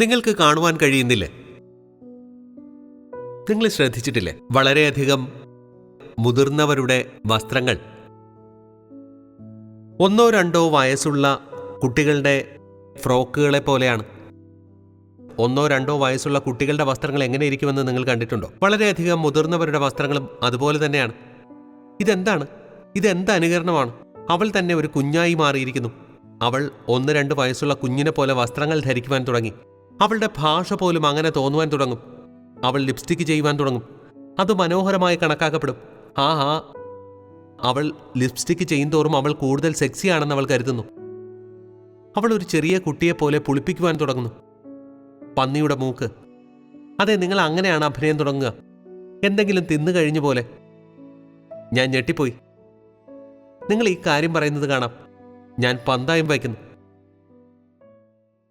നിങ്ങൾക്ക് കാണുവാൻ കഴിയുന്നില്ലേ? നിങ്ങൾ ശ്രദ്ധിച്ചിട്ടില്ലേ? വളരെയധികം മുതിർന്നവരുടെ വസ്ത്രങ്ങൾ. ഒന്നോ രണ്ടോ വയസ്സുള്ള കുട്ടികളുടെ ഫ്രോക്കുകളെ പോലെയാണ്. ഒന്നോ രണ്ടോ വയസ്സുള്ള കുട്ടികളുടെ വസ്ത്രങ്ങൾ എങ്ങനെ ഇരിക്കുമെന്ന് നിങ്ങൾ കണ്ടിട്ടുണ്ടോ? വളരെയധികം മുതിർന്നവരുടെ വസ്ത്രങ്ങളും അതുപോലെ തന്നെയാണ്. ഇതെന്താണ്? ഇതെന്ത് അനുകരണമാണ്? അവൾ തന്നെ ഒരു കുഞ്ഞായി മാറിയിരിക്കുന്നു. അവൾ ഒന്ന് രണ്ട് വയസ്സുള്ള കുഞ്ഞിനെ പോലെ വസ്ത്രങ്ങൾ ധരിക്കുവാൻ തുടങ്ങി. അവളുടെ ഭാഷ പോലും അങ്ങനെ തോന്നുവാൻ തുടങ്ങും. അവൾ ലിപ്സ്റ്റിക്ക് ചെയ്യുവാൻ തുടങ്ങും. അത് മനോഹരമായി കണക്കാക്കപ്പെടും. ആ ആ അവൾ ലിപ്സ്റ്റിക്ക് ചെയ്യുന്തോറും അവൾ കൂടുതൽ സെക്സിയാണെന്ന് അവൾ കരുതുന്നു. അവൾ ഒരു ചെറിയ കുട്ടിയെ പോലെ പുളിപ്പിക്കുവാൻ തുടങ്ങുന്നു. പന്നിയുടെ മൂക്ക്. അതെ നിങ്ങൾ അങ്ങനെയാണ് അഭിനയം തുടങ്ങുക. എന്തെങ്കിലും തിന്നു കഴിഞ്ഞു പോലെ. ഞാൻ ഞെട്ടിപ്പോയി. നിങ്ങൾ ഈ കാര്യം പറയുന്നത് കാണാം. ഞാൻ പന്തായം വയ്ക്കുന്നു.